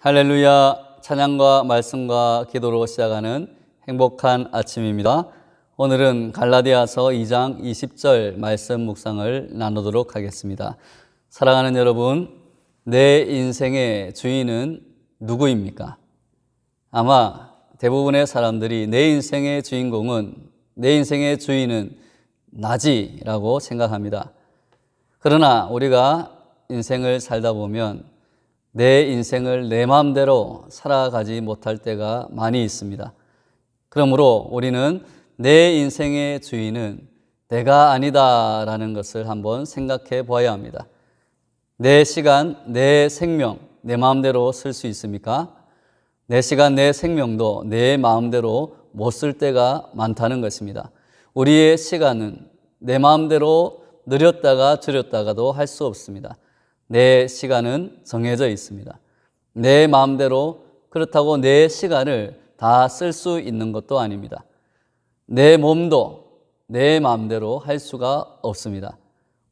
할렐루야 찬양과 말씀과 기도로 시작하는 행복한 아침입니다. 오늘은 갈라디아서 2장 20절 말씀 묵상을 나누도록 하겠습니다. 사랑하는 여러분, 내 인생의 주인은 누구입니까? 아마 대부분의 사람들이 내 인생의 주인공은 내 인생의 주인은 나지라고 생각합니다. 그러나 우리가 인생을 살다 보면 내 인생을 내 마음대로 살아가지 못할 때가 많이 있습니다. 그러므로 우리는 내 인생의 주인은 내가 아니다라는 것을 한번 생각해 보아야 합니다. 내 시간, 내 생명, 내 마음대로 쓸 수 있습니까? 내 시간, 내 생명도 내 마음대로 못 쓸 때가 많다는 것입니다. 우리의 시간은 내 마음대로 느렸다가 줄였다가도 할 수 없습니다. 내 시간은 정해져 있습니다. 내 마음대로 그렇다고 내 시간을 다 쓸 수 있는 것도 아닙니다. 내 몸도 내 마음대로 할 수가 없습니다.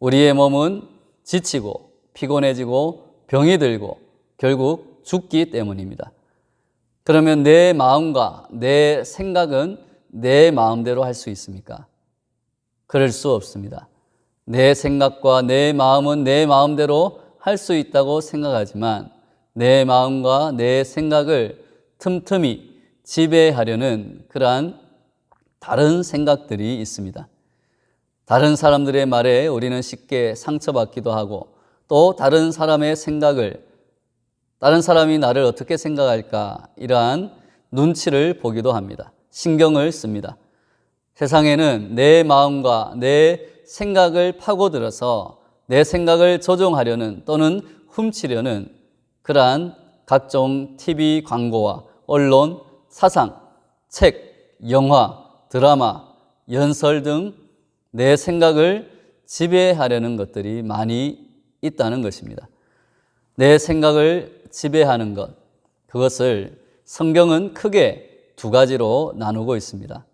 우리의 몸은 지치고 피곤해지고 병이 들고 결국 죽기 때문입니다. 그러면 내 마음과 내 생각은 내 마음대로 할 수 있습니까? 그럴 수 없습니다. 내 생각과 내 마음은 내 마음대로 할 수 있다고 생각하지만 내 마음과 내 생각을 틈틈이 지배하려는 그러한 다른 생각들이 있습니다. 다른 사람들의 말에 우리는 쉽게 상처받기도 하고 또 다른 사람의 생각을 다른 사람이 나를 어떻게 생각할까 이러한 눈치를 보기도 합니다. 신경을 씁니다. 세상에는 내 마음과 내 생각을 파고들어서 내 생각을 조종하려는 또는 훔치려는 그러한 각종 TV 광고와 언론, 사상, 책, 영화, 드라마, 연설 등 내 생각을 지배하려는 것들이 많이 있다는 것입니다. 내 생각을 지배하는 것, 그것을 성경은 크게 두 가지로 나누고 있습니다.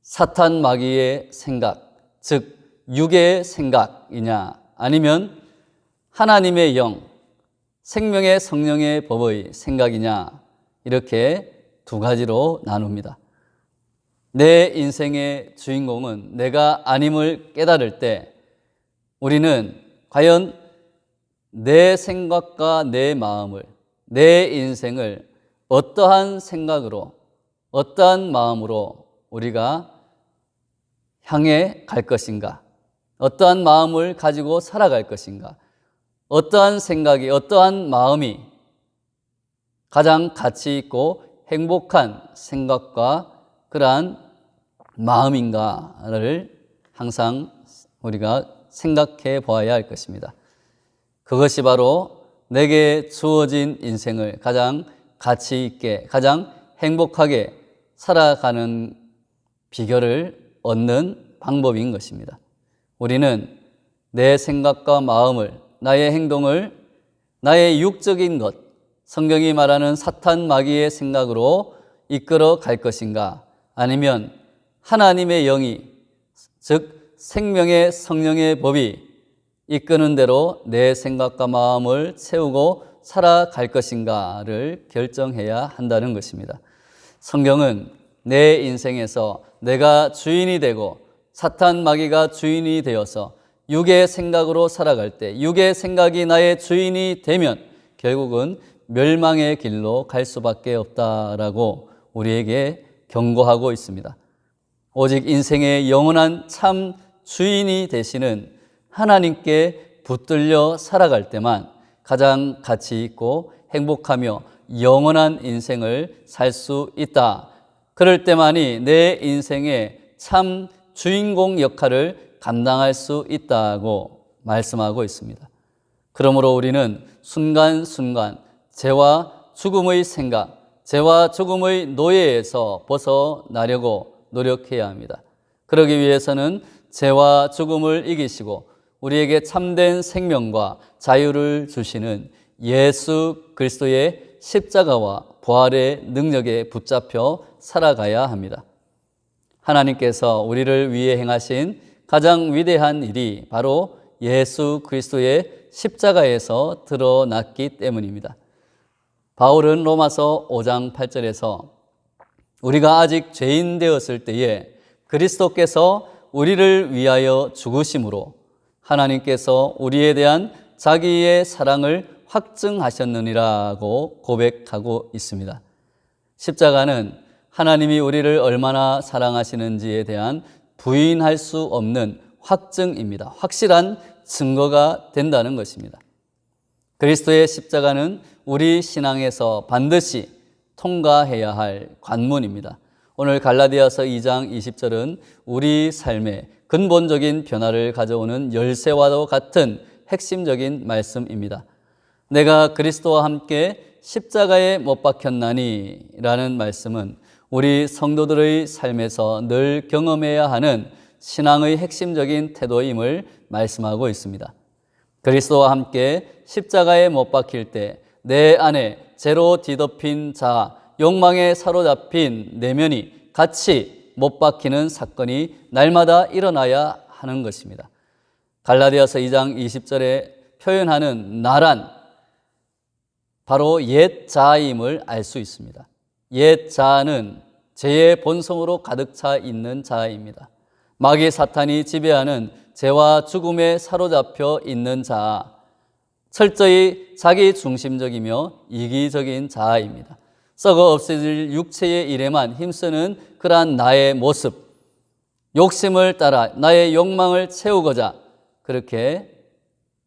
사탄 마귀의 생각, 즉, 육의 생각이냐, 아니면 하나님의 영, 생명의 성령의 법의 생각이냐, 이렇게 두 가지로 나눕니다. 내 인생의 주인공은 내가 아님을 깨달을 때 우리는 과연 내 생각과 내 마음을, 내 인생을 어떠한 생각으로, 어떠한 마음으로 우리가 향해 갈 것인가? 어떠한 마음을 가지고 살아갈 것인가? 어떠한 생각이, 어떠한 마음이 가장 가치 있고 행복한 생각과 그러한 마음인가를 항상 우리가 생각해 보아야 할 것입니다. 그것이 바로 내게 주어진 인생을 가장 가치 있게, 가장 행복하게 살아가는 비결을 얻는 방법인 것입니다. 우리는 내 생각과 마음을, 나의 행동을, 나의 육적인 것, 성경이 말하는 사탄 마귀의 생각으로 이끌어 갈 것인가? 아니면 하나님의 영이, 즉 생명의 성령의 법이 이끄는 대로 내 생각과 마음을 채우고 살아갈 것인가를 결정해야 한다는 것입니다. 성경은 내 인생에서 내가 주인이 되고 사탄 마귀가 주인이 되어서 육의 생각으로 살아갈 때 육의 생각이 나의 주인이 되면 결국은 멸망의 길로 갈 수밖에 없다라고 우리에게 경고하고 있습니다. 오직 인생의 영원한 참 주인이 되시는 하나님께 붙들려 살아갈 때만 가장 가치 있고 행복하며 영원한 인생을 살 수 있다. 그럴 때만이 내 인생의 참 주인공 역할을 감당할 수 있다고 말씀하고 있습니다. 그러므로 우리는 순간순간 죄와 죽음의 생각, 죄와 죽음의 노예에서 벗어나려고 노력해야 합니다. 그러기 위해서는 죄와 죽음을 이기시고 우리에게 참된 생명과 자유를 주시는 예수 그리스도의 십자가와 부활의 능력에 붙잡혀 살아가야 합니다. 하나님께서 우리를 위해 행하신 가장 위대한 일이 바로 예수 그리스도의 십자가에서 드러났기 때문입니다. 바울은 로마서 5장 8절에서 우리가 아직 죄인 되었을 때에 그리스도께서 우리를 위하여 죽으심으로 하나님께서 우리에 대한 자기의 사랑을 확증하셨느니라고 고백하고 있습니다. 십자가는 하나님이 우리를 얼마나 사랑하시는지에 대한 부인할 수 없는 확증입니다. 확실한 증거가 된다는 것입니다. 그리스도의 십자가는 우리 신앙에서 반드시 통과해야 할 관문입니다. 오늘 갈라디아서 2장 20절은 우리 삶에 근본적인 변화를 가져오는 열쇠와도 같은 핵심적인 말씀입니다. 내가 그리스도와 함께 십자가에 못 박혔나니 라는 말씀은 우리 성도들의 삶에서 늘 경험해야 하는 신앙의 핵심적인 태도임을 말씀하고 있습니다. 그리스도와 함께 십자가에 못 박힐 때 내 안에 죄로 뒤덮인 자, 욕망에 사로잡힌 내면이 같이 못 박히는 사건이 날마다 일어나야 하는 것입니다. 갈라디아서 2장 20절에 표현하는 나란 바로 옛 자임을 알 수 있습니다. 옛 자는 죄의 본성으로 가득 차 있는 자입니다. 마귀 사탄이 지배하는 죄와 죽음에 사로잡혀 있는 자, 철저히 자기 중심적이며 이기적인 자아입니다. 썩어 없어질 육체의 일에만 힘쓰는 그러한 나의 모습, 욕심을 따라 나의 욕망을 채우고자 그렇게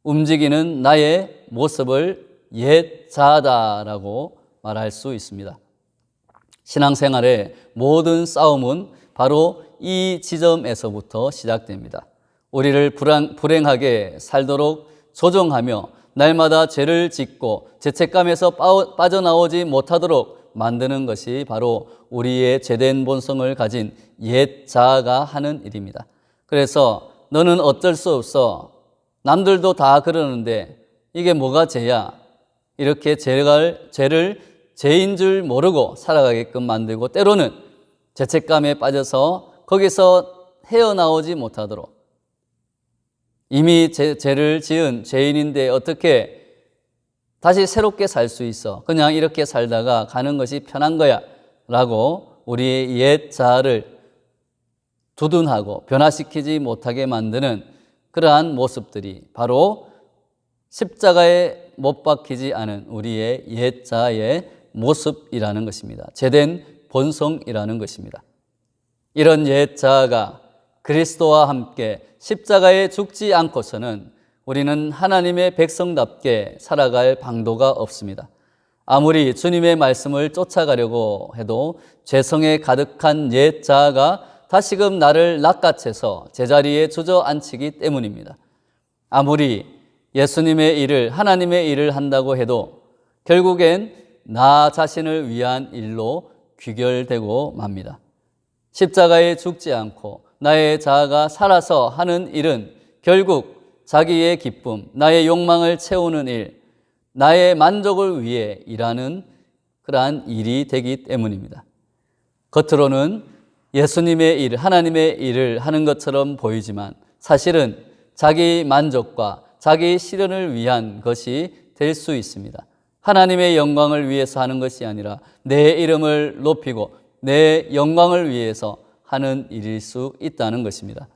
움직이는 나의 모습을 옛 자다라고 말할 수 있습니다. 신앙생활의 모든 싸움은 바로 이 지점에서부터 시작됩니다. 우리를 불안, 불행하게 살도록 조종하며 날마다 죄를 짓고 죄책감에서 빠져나오지 못하도록 만드는 것이 바로 우리의 죄된 본성을 가진 옛 자아가 하는 일입니다. 그래서 너는 어쩔 수 없어. 남들도 다 그러는데 이게 뭐가 죄야? 이렇게 죄를, 죄를 죄인 줄 모르고 살아가게끔 만들고 때로는 죄책감에 빠져서 거기서 헤어나오지 못하도록 이미 죄, 죄를 지은 죄인인데 어떻게 다시 새롭게 살 수 있어? 그냥 이렇게 살다가 가는 것이 편한 거야. 라고 우리의 옛 자아를 두둔하고 변화시키지 못하게 만드는 그러한 모습들이 바로 십자가에 못 박히지 않은 우리의 옛 자아의 모습이라는 것입니다. 제된 본성이라는 것입니다. 이런 옛 자아가 그리스도와 함께 십자가에 죽지 않고서는 우리는 하나님의 백성답게 살아갈 방도가 없습니다. 아무리 주님의 말씀을 쫓아가려고 해도 죄성에 가득한 옛 자아가 다시금 나를 낚아채서 제자리에 주저앉히기 때문입니다. 아무리 예수님의 일을, 하나님의 일을 한다고 해도 결국엔 나 자신을 위한 일로 귀결되고 맙니다. 십자가에 죽지 않고 나의 자아가 살아서 하는 일은 결국 자기의 기쁨, 나의 욕망을 채우는 일, 나의 만족을 위해 일하는 그러한 일이 되기 때문입니다. 겉으로는 예수님의 일, 하나님의 일을 하는 것처럼 보이지만 사실은 자기 만족과 자기 실현을 위한 것이 될 수 있습니다. 하나님의 영광을 위해서 하는 것이 아니라 내 이름을 높이고 내 영광을 위해서 하는 일일 수 있다는 것입니다.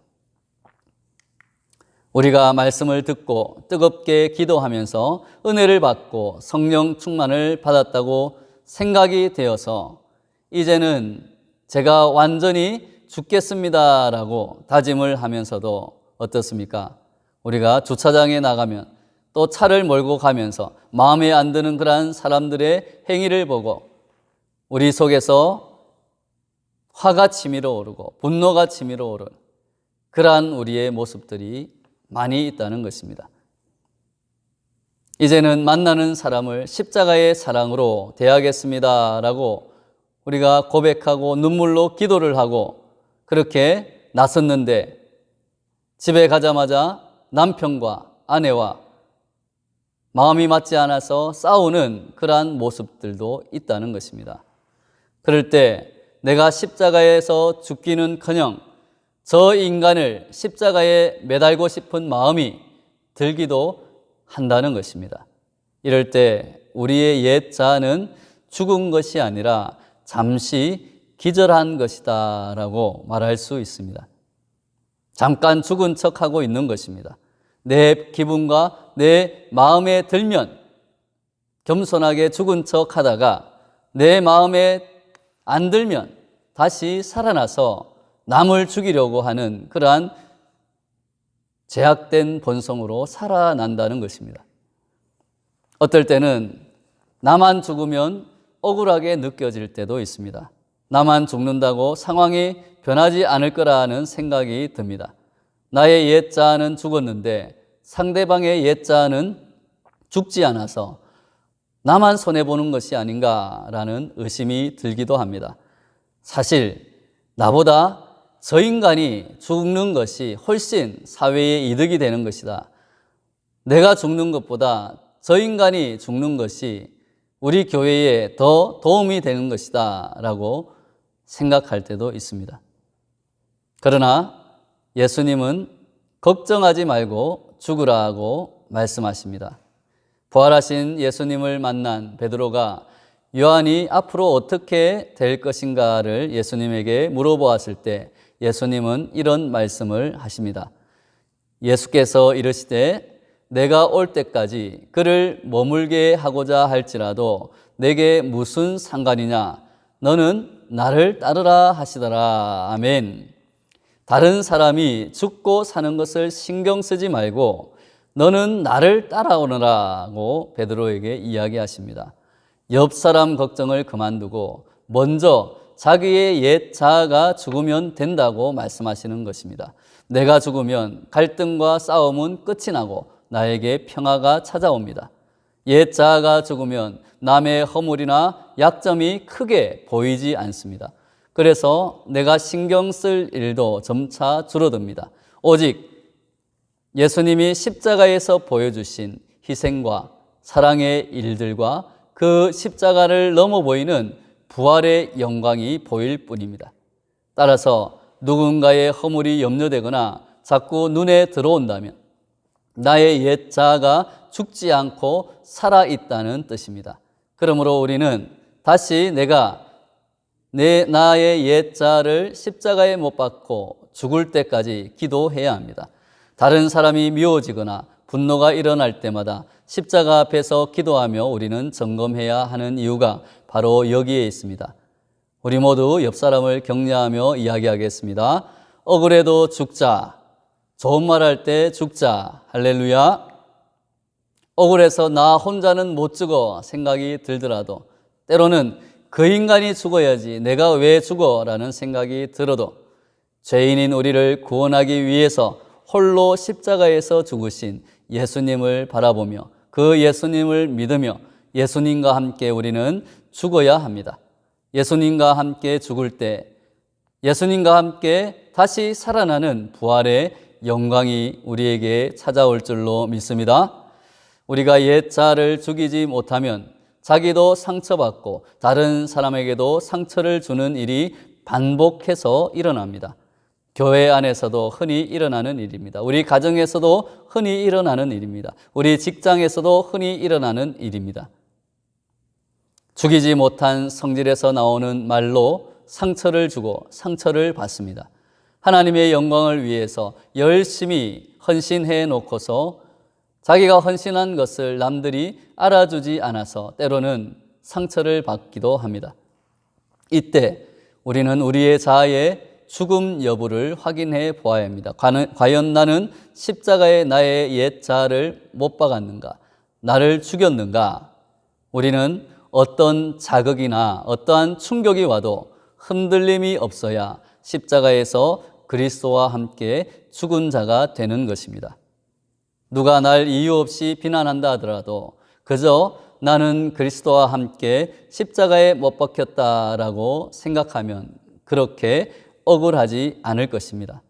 우리가 말씀을 듣고 뜨겁게 기도하면서 은혜를 받고 성령 충만을 받았다고 생각이 되어서 이제는 제가 완전히 죽겠습니다라고 다짐을 하면서도 어떻습니까? 우리가 주차장에 나가면 또 차를 몰고 가면서 마음에 안 드는 그러한 사람들의 행위를 보고 우리 속에서 화가 치밀어 오르고 분노가 치밀어 오른 그러한 우리의 모습들이 많이 있다는 것입니다. 이제는 만나는 사람을 십자가의 사랑으로 대하겠습니다 라고 우리가 고백하고 눈물로 기도를 하고 그렇게 나섰는데 집에 가자마자 남편과 아내와 마음이 맞지 않아서 싸우는 그러한 모습들도 있다는 것입니다. 그럴 때 내가 십자가에서 죽기는 커녕 저 인간을 십자가에 매달고 싶은 마음이 들기도 한다는 것입니다. 이럴 때 우리의 옛 자아는 죽은 것이 아니라 잠시 기절한 것이다 라고 말할 수 있습니다. 잠깐 죽은 척하고 있는 것입니다. 내 기분과 내 마음에 들면 겸손하게 죽은 척 하다가 내 마음에 안 들면 다시 살아나서 남을 죽이려고 하는 그러한 제약된 본성으로 살아난다는 것입니다. 어떨 때는 나만 죽으면 억울하게 느껴질 때도 있습니다. 나만 죽는다고 상황이 변하지 않을 거라는 생각이 듭니다. 나의 옛 자아는 죽었는데 상대방의 옛 자아는 죽지 않아서 나만 손해보는 것이 아닌가라는 의심이 들기도 합니다. 사실 나보다 저 인간이 죽는 것이 훨씬 사회에 이득이 되는 것이다. 내가 죽는 것보다 저 인간이 죽는 것이 우리 교회에 더 도움이 되는 것이다. 라고 생각할 때도 있습니다. 그러나 예수님은 걱정하지 말고 죽으라고 말씀하십니다. 부활하신 예수님을 만난 베드로가 요한이 앞으로 어떻게 될 것인가를 예수님에게 물어보았을 때 예수님은 이런 말씀을 하십니다. 예수께서 이르시되 내가 올 때까지 그를 머물게 하고자 할지라도 내게 무슨 상관이냐 너는 나를 따르라 하시더라 아멘. 다른 사람이 죽고 사는 것을 신경 쓰지 말고 너는 나를 따라오너라고 베드로에게 이야기하십니다. 옆 사람 걱정을 그만두고 먼저 자기의 옛 자아가 죽으면 된다고 말씀하시는 것입니다. 내가 죽으면 갈등과 싸움은 끝이 나고 나에게 평화가 찾아옵니다. 옛 자아가 죽으면 남의 허물이나 약점이 크게 보이지 않습니다. 그래서 내가 신경 쓸 일도 점차 줄어듭니다. 오직 예수님이 십자가에서 보여주신 희생과 사랑의 일들과 그 십자가를 넘어 보이는 부활의 영광이 보일 뿐입니다. 따라서 누군가의 허물이 염려되거나 자꾸 눈에 들어온다면 나의 옛 자아가 죽지 않고 살아 있다는 뜻입니다. 그러므로 우리는 다시 내가 내 나의 옛 자아를 십자가에 못 박고 죽을 때까지 기도해야 합니다. 다른 사람이 미워지거나 분노가 일어날 때마다 십자가 앞에서 기도하며 우리는 점검해야 하는 이유가 바로 여기에 있습니다. 우리 모두 옆 사람을 격려하며 이야기하겠습니다. 억울해도 죽자. 좋은 말 할 때 죽자. 할렐루야. 억울해서 나 혼자는 못 죽어 생각이 들더라도 때로는 그 인간이 죽어야지 내가 왜 죽어 라는 생각이 들어도 죄인인 우리를 구원하기 위해서 홀로 십자가에서 죽으신 예수님을 바라보며 그 예수님을 믿으며 예수님과 함께 우리는 죽어야 합니다. 예수님과 함께 죽을 때 예수님과 함께 다시 살아나는 부활의 영광이 우리에게 찾아올 줄로 믿습니다. 우리가 옛 자를 죽이지 못하면 자기도 상처받고 다른 사람에게도 상처를 주는 일이 반복해서 일어납니다. 교회 안에서도 흔히 일어나는 일입니다. 우리 가정에서도 흔히 일어나는 일입니다. 우리 직장에서도 흔히 일어나는 일입니다. 죽이지 못한 성질에서 나오는 말로 상처를 주고 상처를 받습니다. 하나님의 영광을 위해서 열심히 헌신해 놓고서 자기가 헌신한 것을 남들이 알아주지 않아서 때로는 상처를 받기도 합니다. 이때 우리는 우리의 자아의 죽음 여부를 확인해 보아야 합니다. 과연 나는 십자가에 나의 옛 자아를 못 박았는가? 나를 죽였는가? 우리는 어떤 자극이나 어떠한 충격이 와도 흔들림이 없어야 십자가에서 그리스도와 함께 죽은 자가 되는 것입니다. 누가 날 이유 없이 비난한다 하더라도 그저 나는 그리스도와 함께 십자가에 못 박혔다라고 생각하면 그렇게 억울하지 않을 것입니다.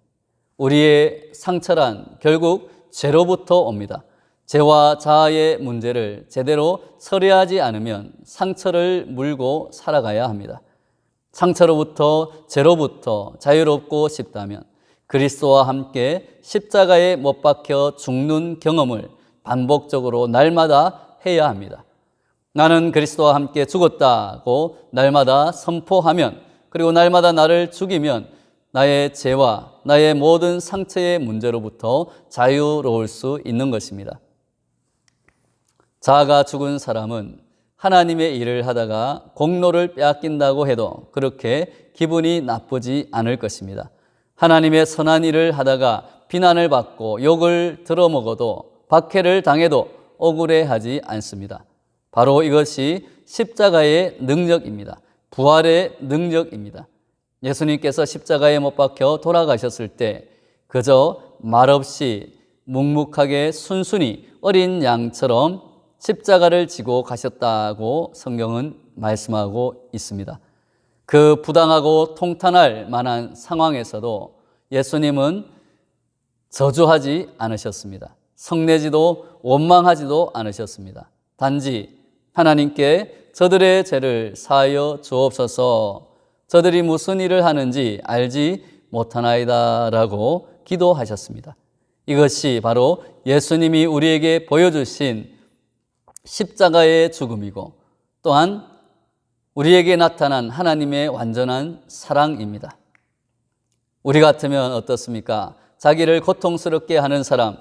우리의 상처란 결국 죄로부터 옵니다. 죄와 자아의 문제를 제대로 처리하지 않으면 상처를 물고 살아가야 합니다. 상처로부터 죄로부터 자유롭고 싶다면 그리스도와 함께 십자가에 못 박혀 죽는 경험을 반복적으로 날마다 해야 합니다. 나는 그리스도와 함께 죽었다고 날마다 선포하면 그리고 날마다 나를 죽이면 나의 죄와 나의 모든 상처의 문제로부터 자유로울 수 있는 것입니다. 자아가 죽은 사람은 하나님의 일을 하다가 공로를 빼앗긴다고 해도 그렇게 기분이 나쁘지 않을 것입니다. 하나님의 선한 일을 하다가 비난을 받고 욕을 들어먹어도 박해를 당해도 억울해하지 않습니다. 바로 이것이 십자가의 능력입니다. 부활의 능력입니다. 예수님께서 십자가에 못 박혀 돌아가셨을 때 그저 말없이 묵묵하게 순순히 어린 양처럼 십자가를 지고 가셨다고 성경은 말씀하고 있습니다. 그 부당하고 통탄할 만한 상황에서도 예수님은 저주하지 않으셨습니다. 성내지도 원망하지도 않으셨습니다. 단지 하나님께 저들의 죄를 사하여 주옵소서 저들이 무슨 일을 하는지 알지 못하나이다 라고 기도하셨습니다. 이것이 바로 예수님이 우리에게 보여주신 십자가의 죽음이고 또한 우리에게 나타난 하나님의 완전한 사랑입니다. 우리 같으면 어떻습니까? 자기를 고통스럽게 하는 사람,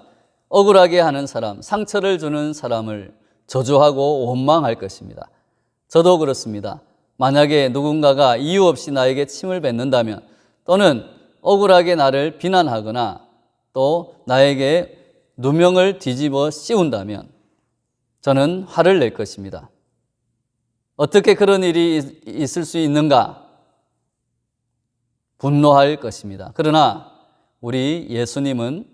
억울하게 하는 사람, 상처를 주는 사람을 저주하고 원망할 것입니다. 저도 그렇습니다. 만약에 누군가가 이유 없이 나에게 침을 뱉는다면 또는 억울하게 나를 비난하거나 또 나에게 누명을 뒤집어 씌운다면 저는 화를 낼 것입니다. 어떻게 그런 일이 있을 수 있는가? 분노할 것입니다. 그러나 우리 예수님은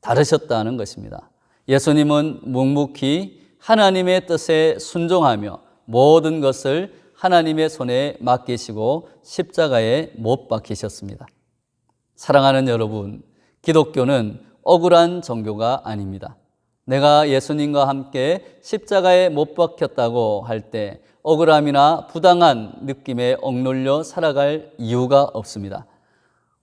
다르셨다는 것입니다. 예수님은 묵묵히 하나님의 뜻에 순종하며 모든 것을 하나님의 손에 맡기시고 십자가에 못 박히셨습니다. 사랑하는 여러분, 기독교는 억울한 종교가 아닙니다. 내가 예수님과 함께 십자가에 못 박혔다고 할 때 억울함이나 부당한 느낌에 억눌려 살아갈 이유가 없습니다.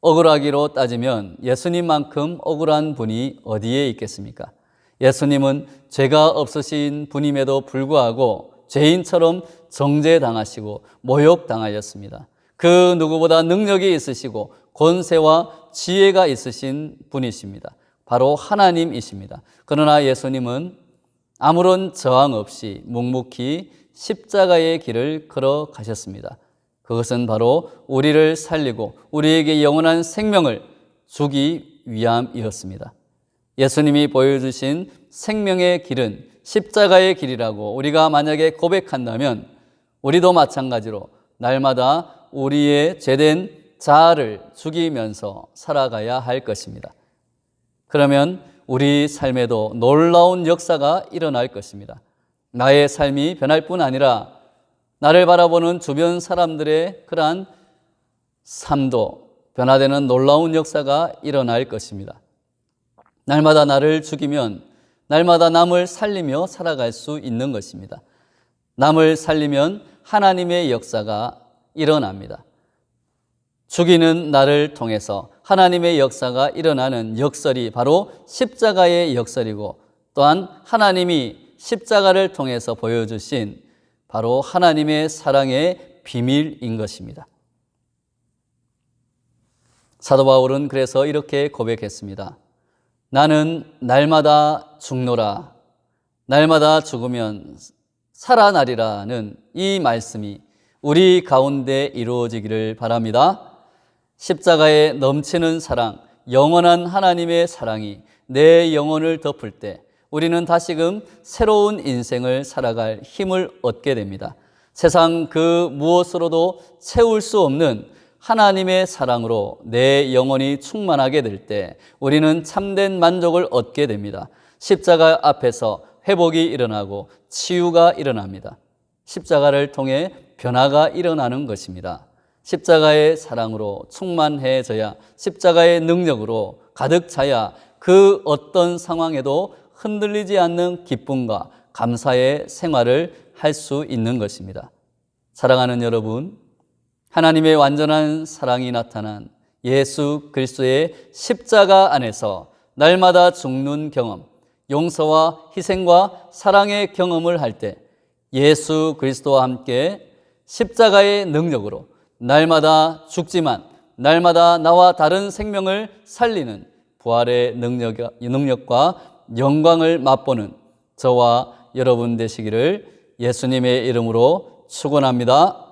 억울하기로 따지면 예수님만큼 억울한 분이 어디에 있겠습니까? 예수님은 죄가 없으신 분임에도 불구하고 죄인처럼 정죄당하시고 모욕당하였습니다. 그 누구보다 능력이 있으시고 권세와 지혜가 있으신 분이십니다. 바로 하나님이십니다. 그러나 예수님은 아무런 저항 없이 묵묵히 십자가의 길을 걸어 가셨습니다. 그것은 바로 우리를 살리고 우리에게 영원한 생명을 주기 위함이었습니다. 예수님이 보여주신 생명의 길은 십자가의 길이라고 우리가 만약에 고백한다면 우리도 마찬가지로 날마다 우리의 죄된 자아를 죽이면서 살아가야 할 것입니다. 그러면 우리 삶에도 놀라운 역사가 일어날 것입니다. 나의 삶이 변할 뿐 아니라 나를 바라보는 주변 사람들의 그러한 삶도 변화되는 놀라운 역사가 일어날 것입니다. 날마다 나를 죽이면 날마다 남을 살리며 살아갈 수 있는 것입니다. 남을 살리면 하나님의 역사가 일어납니다. 죽이는 나를 통해서 하나님의 역사가 일어나는 역설이 바로 십자가의 역설이고 또한 하나님이 십자가를 통해서 보여주신 바로 하나님의 사랑의 비밀인 것입니다. 사도 바울은 그래서 이렇게 고백했습니다. 나는 날마다 죽노라. 날마다 죽으면 살아나리라는 이 말씀이 우리 가운데 이루어지기를 바랍니다. 십자가에 넘치는 사랑, 영원한 하나님의 사랑이 내 영혼을 덮을 때 우리는 다시금 새로운 인생을 살아갈 힘을 얻게 됩니다. 세상 그 무엇으로도 채울 수 없는 하나님의 사랑으로 내 영혼이 충만하게 될 때 우리는 참된 만족을 얻게 됩니다. 십자가 앞에서 회복이 일어나고 치유가 일어납니다. 십자가를 통해 변화가 일어나는 것입니다. 십자가의 사랑으로 충만해져야 십자가의 능력으로 가득 차야 그 어떤 상황에도 흔들리지 않는 기쁨과 감사의 생활을 할 수 있는 것입니다. 사랑하는 여러분, 하나님의 완전한 사랑이 나타난 예수 그리스도의 십자가 안에서 날마다 죽는 경험, 용서와 희생과 사랑의 경험을 할 때 예수 그리스도와 함께 십자가의 능력으로 날마다 죽지만 날마다 나와 다른 생명을 살리는 부활의 능력, 능력과 영광을 맛보는 저와 여러분 되시기를 예수님의 이름으로 축원합니다.